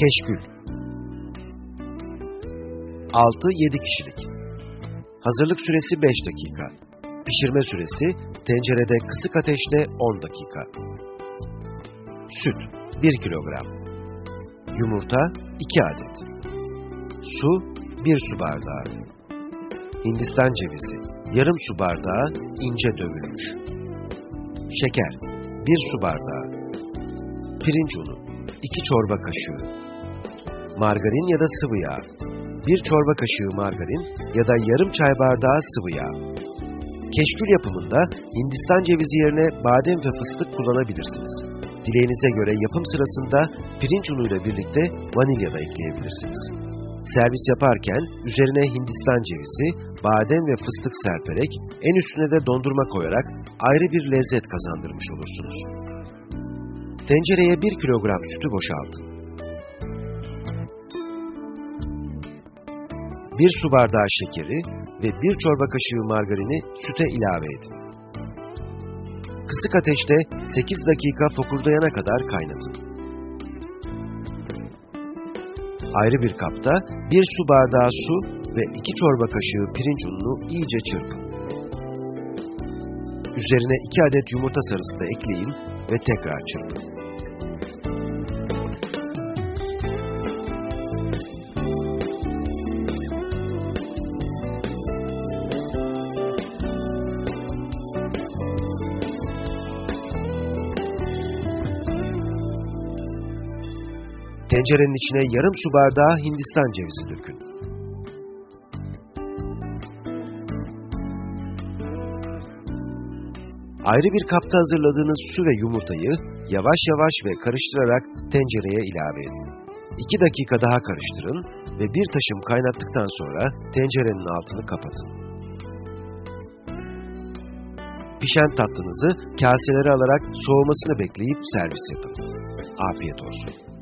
Keşkül 6-7 kişilik Hazırlık süresi 5 dakika. Pişirme süresi tencerede kısık ateşte 10 dakika. Süt 1 kilogram. Yumurta 2 adet. Su 1 su bardağı. Hindistan cevizi yarım su bardağı ince dövülmüş. Şeker 1 su bardağı. Pirinç unu 2 çorba kaşığı. Margarin ya da sıvı yağ 1 çorba kaşığı margarin ya da yarım çay bardağı sıvı yağ. Keşkül yapımında Hindistan cevizi yerine badem ve fıstık kullanabilirsiniz. Dileğinize göre yapım sırasında pirinç unuyla birlikte vanilya da ekleyebilirsiniz. Servis yaparken üzerine Hindistan cevizi, badem ve fıstık serperek en üstüne de dondurma koyarak ayrı bir lezzet kazandırmış olursunuz. Tencereye 1 kilogram sütü boşaltın. 1 su bardağı şekeri ve 1 çorba kaşığı margarini süte ilave edin. Kısık ateşte 8 dakika fokurdayana kadar kaynatın. Ayrı bir kapta 1 su bardağı su ve 2 çorba kaşığı pirinç ununu iyice çırpın. Üzerine 2 adet yumurta sarısı da ekleyin ve tekrar çırpın. Tencerenin içine yarım su bardağı Hindistan cevizi dökün. Ayrı bir kapta hazırladığınız su ve yumurtayı yavaş yavaş ve karıştırarak tencereye ilave edin. 2 dakika daha karıştırın ve bir taşım kaynattıktan sonra tencerenin altını kapatın. Pişen tatlınızı kaselere alarak soğumasını bekleyip servis yapın. Afiyet olsun.